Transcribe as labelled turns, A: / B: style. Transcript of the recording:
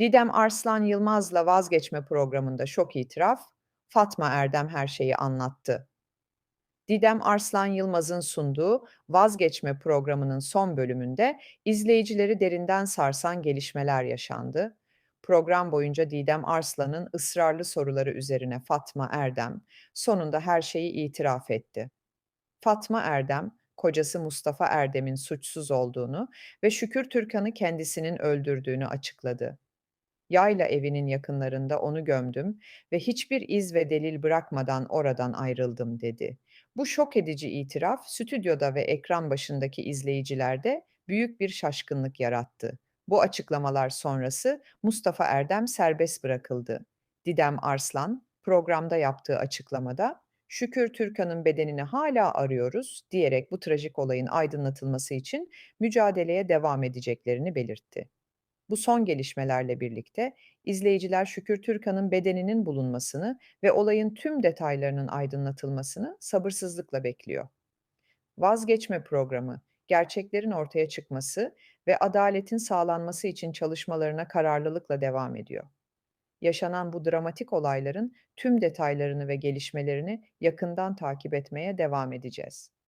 A: Didem Arslan Yılmaz'la Vazgeçme programında şok itiraf, Fatma Erdem her şeyi anlattı. Didem Arslan Yılmaz'ın sunduğu Vazgeçme programının son bölümünde izleyicileri derinden sarsan gelişmeler yaşandı. Program boyunca Didem Arslan'ın ısrarlı soruları üzerine Fatma Erdem sonunda her şeyi itiraf etti. Fatma Erdem, kocası Mustafa Erdem'in suçsuz olduğunu ve Şükür Türkan'ı kendisinin öldürdüğünü açıkladı. Yayla evinin yakınlarında onu gömdüm ve hiçbir iz ve delil bırakmadan oradan ayrıldım dedi. Bu şok edici itiraf stüdyoda ve ekran başındaki izleyicilerde büyük bir şaşkınlık yarattı. Bu açıklamalar sonrası Mustafa Erdem serbest bırakıldı. Didem Arslan programda yaptığı açıklamada Şükür Türkan'ın bedenini hala arıyoruz diyerek bu trajik olayın aydınlatılması için mücadeleye devam edeceklerini belirtti. Bu son gelişmelerle birlikte izleyiciler Şükür Türkan'ın bedeninin bulunmasını ve olayın tüm detaylarının aydınlatılmasını sabırsızlıkla bekliyor. Vazgeçme programı, gerçeklerin ortaya çıkması ve adaletin sağlanması için çalışmalarına kararlılıkla devam ediyor. Yaşanan bu dramatik olayların tüm detaylarını ve gelişmelerini yakından takip etmeye devam edeceğiz.